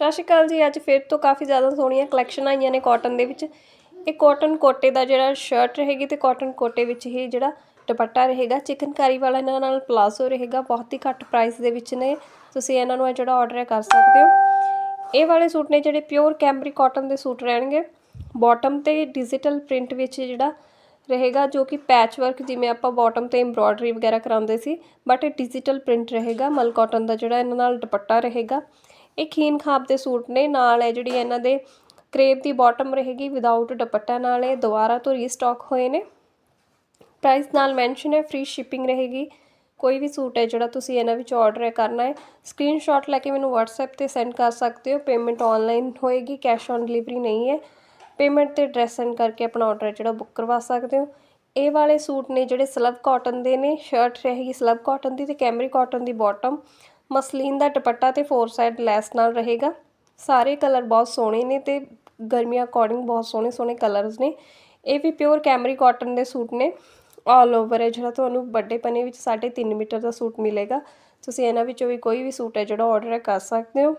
ਸਤਿ ਸ਼੍ਰੀ ਅਕਾਲ ਜੀ, ਅੱਜ ਫਿਰ ਤੋਂ ਕਾਫੀ ਜ਼ਿਆਦਾ ਸੋਹਣੀਆਂ ਕਲੈਕਸ਼ਨ ਆਈਆਂ ਨੇ ਕਾਟਨ ਦੇ ਵਿੱਚ। ਇਹ ਕਾਟਨ ਕੋਟੇ ਦਾ ਜਿਹੜਾ ਸ਼ਰਟ ਰਹੇਗੀ ਤੇ ਕਾਟਨ ਕੋਟੇ ਵਿੱਚ ਹੀ ਜਿਹੜਾ ਦੁਪੱਟਾ ਰਹੇਗਾ, ਚਿਕਨਕਾਰੀ ਵਾਲਾ ਇਹਨਾਂ ਨਾਲ ਪਲਾਜ਼ੋ ਰਹੇਗਾ, ਬਹੁਤ ਹੀ ਘੱਟ ਪ੍ਰਾਈਸ ਦੇ ਵਿੱਚ ਨੇ। ਤੁਸੀਂ ਇਹਨਾਂ ਨੂੰ ਇਹ ਜਿਹੜਾ ਆਰਡਰ ਕਰ ਸਕਦੇ ਹੋ। ਇਹ ਵਾਲੇ ਸੂਟ ਨੇ ਜਿਹੜੇ ਪਿਓਰ ਕੈਮਰੀ ਕਾਟਨ ਦੇ ਸੂਟ ਰਹਿਣਗੇ। ਬਾਟਮ ਤੇ ਡਿਜੀਟਲ ਪ੍ਰਿੰਟ ਵਿੱਚ ਜਿਹੜਾ ਰਹੇਗਾ, ਜੋ ਕਿ ਪੈਚ ਵਰਕ ਜਿਵੇਂ ਆਪਾਂ ਬਾਟਮ ਤੇ ਐਮਬ੍ਰੋਇਡਰੀ ਵਗੈਰਾ ਕਰਾਉਂਦੇ ਸੀ ਬਟ ਇਹ ਡਿਜੀਟਲ ਪ੍ਰਿੰਟ ਰਹੇਗਾ, ਮਲ ਕਾਟਨ ਦਾ ਜਿਹੜਾ ਇਹਨਾਂ ਨਾਲ ਦੁਪੱਟਾ ਰਹੇਗਾ। ਇਹ ਖੀਨ ਖਾਬ ਦੇ ਸੂਟ ਨੇ, ਨਾਲ ਹੈ ਜਿਹੜੀ ਇਹਨਾਂ ਦੇ ਕਰੇਪ ਦੀ ਬਾਟਮ ਰਹੇਗੀ ਵਿਦਆਊਟ ਦੁਪੱਟਾ ਨਾਲ, ਇਹ ਦੁਬਾਰਾ ਤੋਂ ਰੀਸਟਾਕ ਹੋਏ ਨੇ। ਪ੍ਰਾਈਸ ਨਾਲ ਮੈਂਸ਼ਨ ਹੈ ਫ੍ਰੀ ਸ਼ਿਪਿੰਗ ਰਹੇਗੀ। ਕੋਈ ਵੀ ਸੂਟ ਹੈ ਜਿਹੜਾ ਤੁਸੀਂ ਇਹਨਾਂ ਵਿੱਚ ਆਰਡਰ ਕਰਨਾ ਹੈ ਸਕਰੀਨਸ਼ਾਟ ਲੈ ਕੇ ਮੈਨੂੰ WhatsApp ਤੇ ਸੈਂਡ ਕਰ ਸਕਦੇ ਹੋ। ਪੇਮੈਂਟ ਆਨਲਾਈਨ ਹੋਏਗੀ ਕੈਸ਼ ਔਨ ਡਿਲੀਵਰੀ ਨਹੀਂ ਹੈ। ਪੇਮੈਂਟ ਤੇ ਐਡਰੈਸ ਸੈਂਡ ਕਰਕੇ ਆਪਣਾ ਆਰਡਰ ਜਿਹੜਾ ਬੁੱਕ ਕਰਵਾ ਸਕਦੇ ਹੋ। ਇਹ ਵਾਲੇ ਸੂਟ ਨੇ ਜਿਹੜੇ ਸਲਬ ਕਾਟਨ ਦੇ ਨੇ ਸ਼ਰਟ ਰਹੇਗੀ ਸਲਵ ਕਾਟਨ ਦੀ ਤੇ ਕੈਮਰੀ ਕਾਟਨ ਦੀ ਬਾਟਮ ਮਸਲੀਨ ਦਾ ਦੁਪੱਟਾ ਤੇ ਫੋਰ ਸਾਈਡ ਲੈਸ ਨਾਲ ਰਹੇਗਾ। ਸਾਰੇ ਕਲਰ ਬਹੁਤ ਸੋਹਣੇ ਨੇ ਤੇ ਗਰਮੀਆਂ ਅਕੋਰਡਿੰਗ ਬਹੁਤ ਸੋਹਣੇ ਸੋਹਣੇ ਕਲਰਸ ਨੇ। ਇਹ ਵੀ ਪਿਓਰ ਕੈਮਰੀ ਕਾਟਨ ਦੇ ਸੂਟ ਨੇ। ਆਲ ਓਵਰ ਹੈ, ਜਿਹੜਾ ਤੁਹਾਨੂੰ ਵੱਡੇ ਪਨੇ ਵਿੱਚ 3.5 ਮੀਟਰ ਦਾ ਸੂਟ ਮਿਲੇਗਾ। ਤੁਸੀਂ ਇਹਨਾਂ ਵਿੱਚੋਂ ਵੀ ਕੋਈ ਵੀ ਸੂਟ ਹੈ ਜਿਹੜਾ ਆਰਡਰ ਕਰ ਸਕਦੇ ਹੋ।